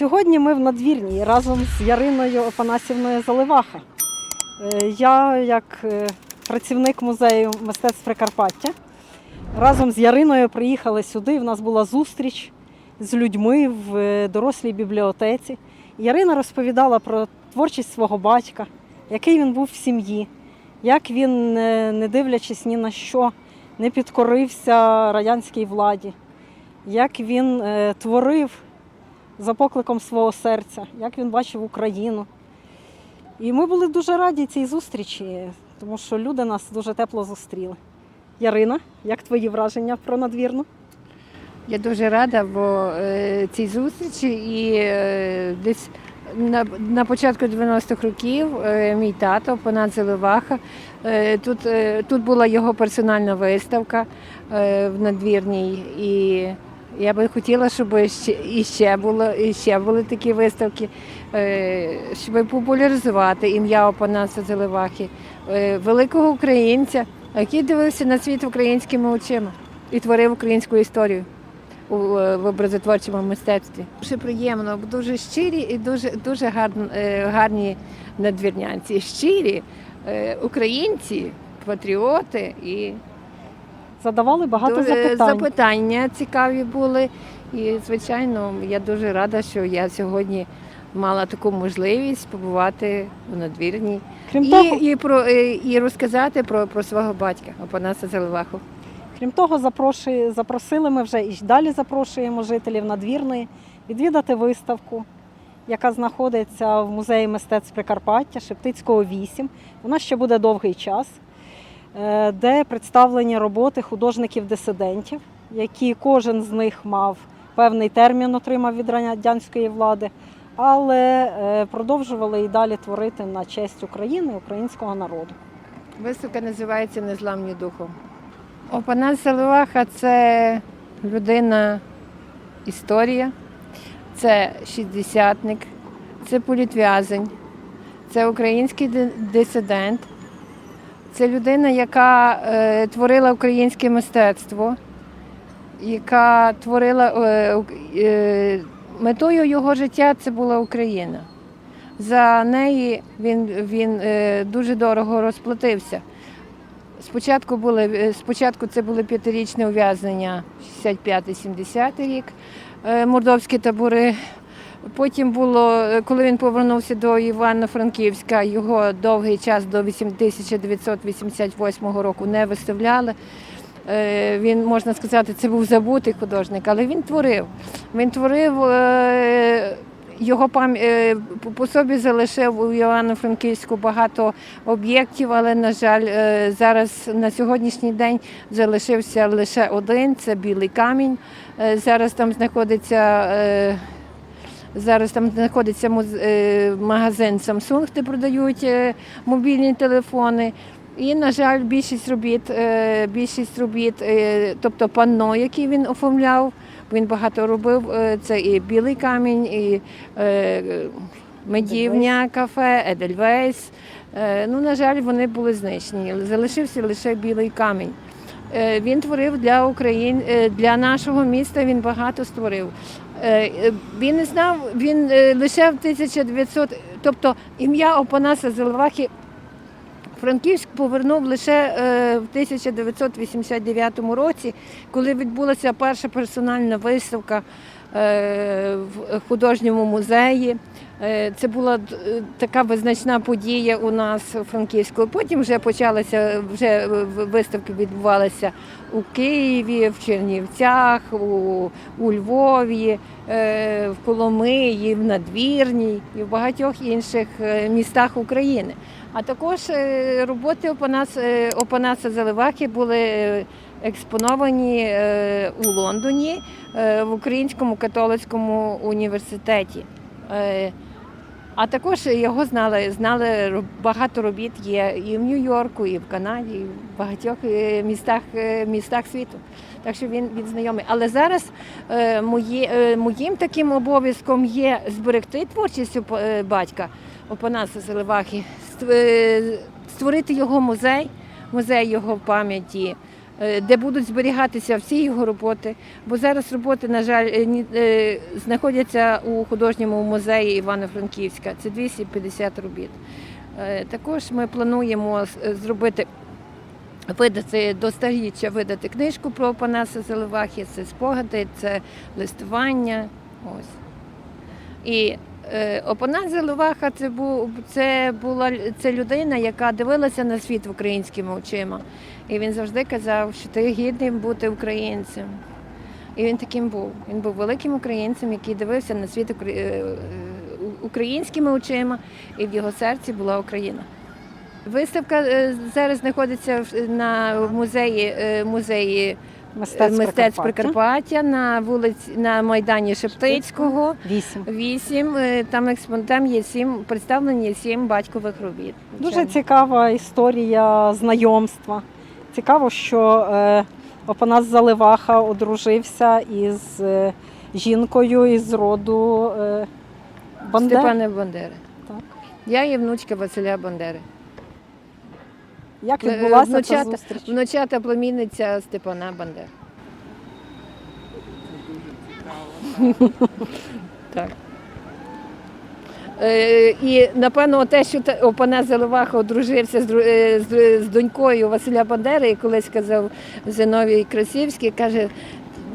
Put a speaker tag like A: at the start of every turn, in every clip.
A: Сьогодні ми в надвірній разом з Яриною Опанасівною Заливаха. Е, Я, як е, працівник музею мистецтв Прикарпаття, разом з Яриною приїхали сюди. В нас була зустріч з людьми в е, дорослій бібліотеці. Ярина розповідала про творчість свого батька, який він був в сім'ї, як він, не дивлячись ні на що, не підкорився радянській владі, як він творив за покликом свого серця, як він бачив Україну. І ми були дуже раді цій зустрічі, тому що люди нас дуже тепло зустріли. Ярина, як твої враження про надвірну?
B: Я дуже рада, бо е, цій зустрічі і е, десь на, на початку 90-х років е, мій тато, Панат Заливаха, е, тут, тут була його персональна виставка в надвірній. І я би хотіла, щоб ще, і ще, було, і ще були такі виставки, е, щоб популяризувати ім'я Опанаса Заливахи, е, великого українця, який дивився на світ українськими очима і творив українську історію е, в образотворчому мистецтві. Дуже приємно, дуже щирі і дуже дуже гарні, гарні надвірнянці. Щирі українці, патріоти і
A: Задавали багато
B: дуже
A: запитань.
B: запитання цікаві були. І, звичайно, я дуже рада, що я сьогодні мала таку можливість побувати у надвірній
A: Крім
B: і,
A: того,
B: і, про, і, і розказати про, про свого батька, Опанаса Заливаху.
A: крім того, запрошую- запросили ми вже і далі запрошуємо жителів надвірної відвідати виставку, яка знаходиться в музеї мистецтв Прикарпаття Шептицького 8. Вона ще буде довгий час, де представлені роботи художників-дисидентів, які кожен з них мав певний термін, отримав від радянської влади, але е, продовжували і далі творити на честь України, українського народу.
B: Виставка називається Незламні духом. Опанас Заливаха це людина історія, це шістдесятник, це політв'язень, це український дисидент, це людина, яка е, творила українське мистецтво, яка творила е, е, метою його життя це була Україна. За неї він, він е, дуже дорого розплатився. Спочатку, були, е, спочатку це були п'ятирічне ув'язнення, 65-70 рік, е, мордовські табори. Потім було, е, коли він повернувся до Івано-Франківська, його довгий час до 1988 року не виставляли. Е, Він, можна сказати, це був забутий художник, але він творив. Він творив, е, його пам... по- собі залишив у Івано-Франківську багато об'єктів, але, на жаль, зараз на сьогоднішній день залишився лише один це білий камінь. Зараз там знаходиться. Зараз там знаходиться е, магазин Samsung, де продають е, мобільні телефони. І, на жаль, більшість робіт, е, більшість робіт, тобто панно, які він оформляв, він багато робив. Це і білий камінь, і медівня кафе, Едельвейс. Ну, на жаль, вони були знищені. Залишився лише білий камінь. Він творив для Україн, е, для нашого міста. Він багато створив. Е, е, Він не знав, він е, лише в 1900, тобто ім'я Опанаса Заливахи Франківськ повернув лише в 1989 році, коли відбулася перша персональна виставка в художньому музеї. Е, Це була е, така визначна подія у нас у Франківську. Потім вже почалися, вже виставки відбувалися у Києві, в Чернівцях, у, у Львові, е, в Коломиї, в Надвірній і в багатьох інших е, містах України. А також е, роботи Опанас, е, Опанаса Заливахи були е, експоновані е, у Лондоні е, в Українському католицькому університеті. А також його знали, знали багато робіт є і в Нью-Йорку, і в Канаді, і в багатьох е, містах, е, містах світу. Так що він, він знайомий. Але зараз е, моє, е, моїм таким обов'язком є зберегти творчість батька Опанаса Заливахи, е, створити його музей, музей його пам'яті, де будуть зберігатися всі його роботи. Бо зараз роботи, на жаль, е, е, знаходяться у художньому музеї Івано-Франківська. Це 250 робіт. Е, Також ми плануємо е, зробити. Видати до століття видати книжку про Панаса Заливахи, це спогади, це листування. Ось. І е, Опанас Заливаха це, був, це була це людина, яка дивилася на світ українськими очима. І він завжди казав, що ти гідний бути українцем. І він таким був. Він був великим українцем, який дивився на світ е, е, українськими очима, і в його серці була Україна. Виставка зараз знаходиться на музеї, музеї
A: Мистецтв,
B: мистецтв
A: Прикарпаття.
B: Прикарпаття на вулиці на майдані Шептицького.
A: Вісім.
B: Вісім е, там експон там є сім представлені сім батькових робіт.
A: Дуже цікава історія знайомства. Цікаво, що е, Опанас Заливаха одружився із е, жінкою із роду е, Бандер.
B: Степана Бандери.
A: Так.
B: Я є внучка Василя Бандери.
A: Як
B: відбулася
A: відбулася ця
B: внучата-
A: зустріч?
B: Внучата племінниця Степана Бандери. Так. Е, і напевно те, що Опана Зеловаха одружився з, е, з, з донькою Василя Бандери, і колись сказав Зиновій Красівський, каже,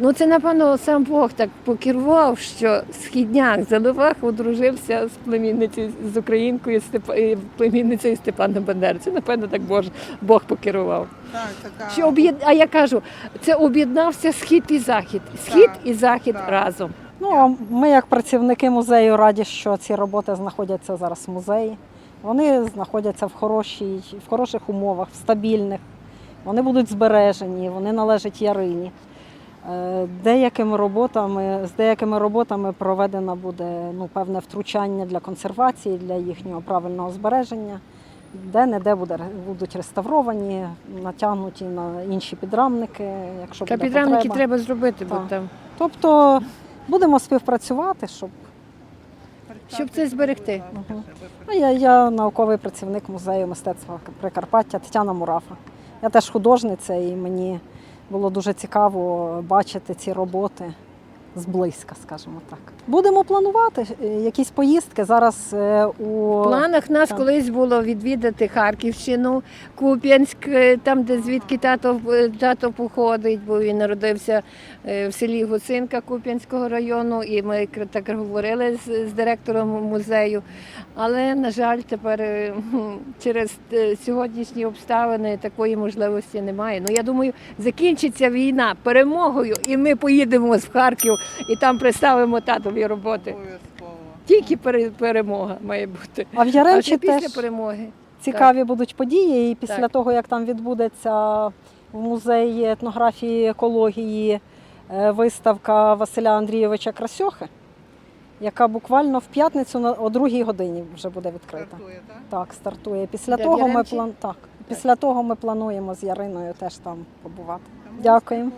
B: ну це напевно сам Бог так покерував, що східняк Заливаха одружився з племінницею з українкою Степ... е, племінницею Степана Бандери. Це напевно так Бог, Бог покерував.
C: Так, така.
B: Що об'єд... А я кажу, це об'єднався схід і захід. Схід
C: Так,
B: і захід
C: так.
B: разом.
A: Ну, а ми, як працівники музею, раді, що ці роботи знаходяться зараз в музеї. Вони знаходяться в, хорошій, в хороших умовах, в стабільних. Вони будуть збережені, вони належать Ярині. Е, Деякими роботами, з деякими роботами проведено буде ну, певне втручання для консервації, для їхнього правильного збереження. Де-не-де буде, будуть реставровані, натягнуті на інші підрамники, якщо
B: Та
A: буде
B: підрамники
A: потреба.
B: треба зробити, бо там
A: Тобто будемо співпрацювати, щоб
B: щоб це зберегти.
A: Ну, я, я науковий працівник музею мистецтва Прикарпаття Тетяна Мурафа. Я теж художниця, і мені було дуже цікаво бачити ці роботи зблизька, скажімо так. Будемо планувати е, якісь поїздки. Зараз е, у
B: планах нас
A: Так.
B: колись було відвідати Харківщину, Куп'янськ, е, там, де звідки тато, тато походить, бо він народився в селі Гусинка Куп'янського району, і ми так говорили з, з директором музею. Але, на жаль, тепер через сьогоднішні обставини такої можливості немає. Ну я думаю, закінчиться війна перемогою, і ми поїдемо в Харків і там представимо татові роботи.
C: Обов'язково.
B: Тільки перемога має бути.
A: а в
B: А
A: Яремчі
B: це після
A: теж
B: перемоги.
A: цікаві будуть події. І після
B: Так.
A: того, як там відбудеться в музеї етнографії і екології е, виставка Василя Андрійовича Красьохи, яка буквально в п'ятницю о другій годині вже буде відкрита.
C: Стартує, так?
A: Так, стартує. Після того ми план... так. Після того ми плануємо з Яриною теж там побувати. Дякуємо.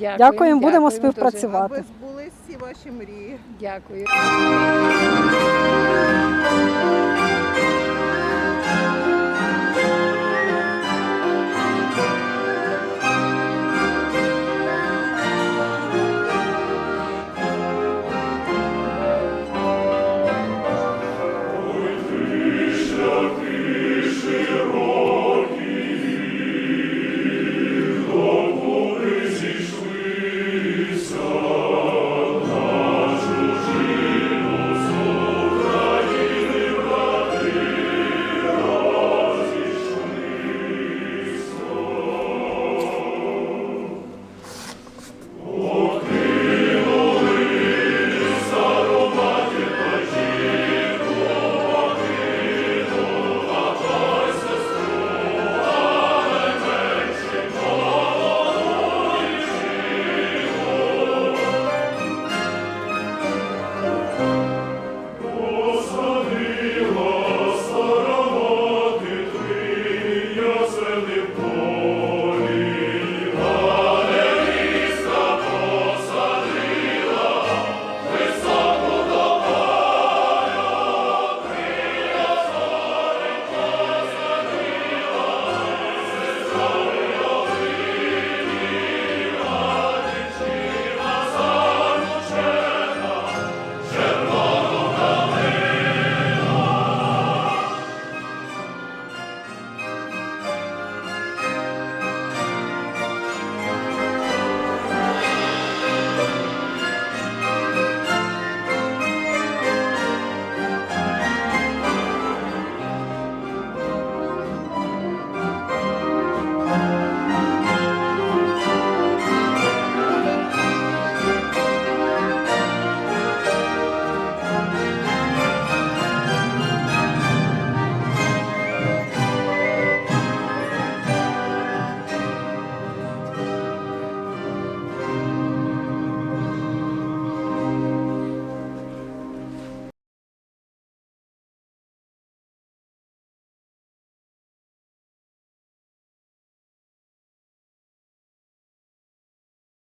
B: Дякуємо,
A: Дякуємо, будемо
B: дуже.
A: співпрацювати.
C: Аби всі ваші мрії.
B: Дякую.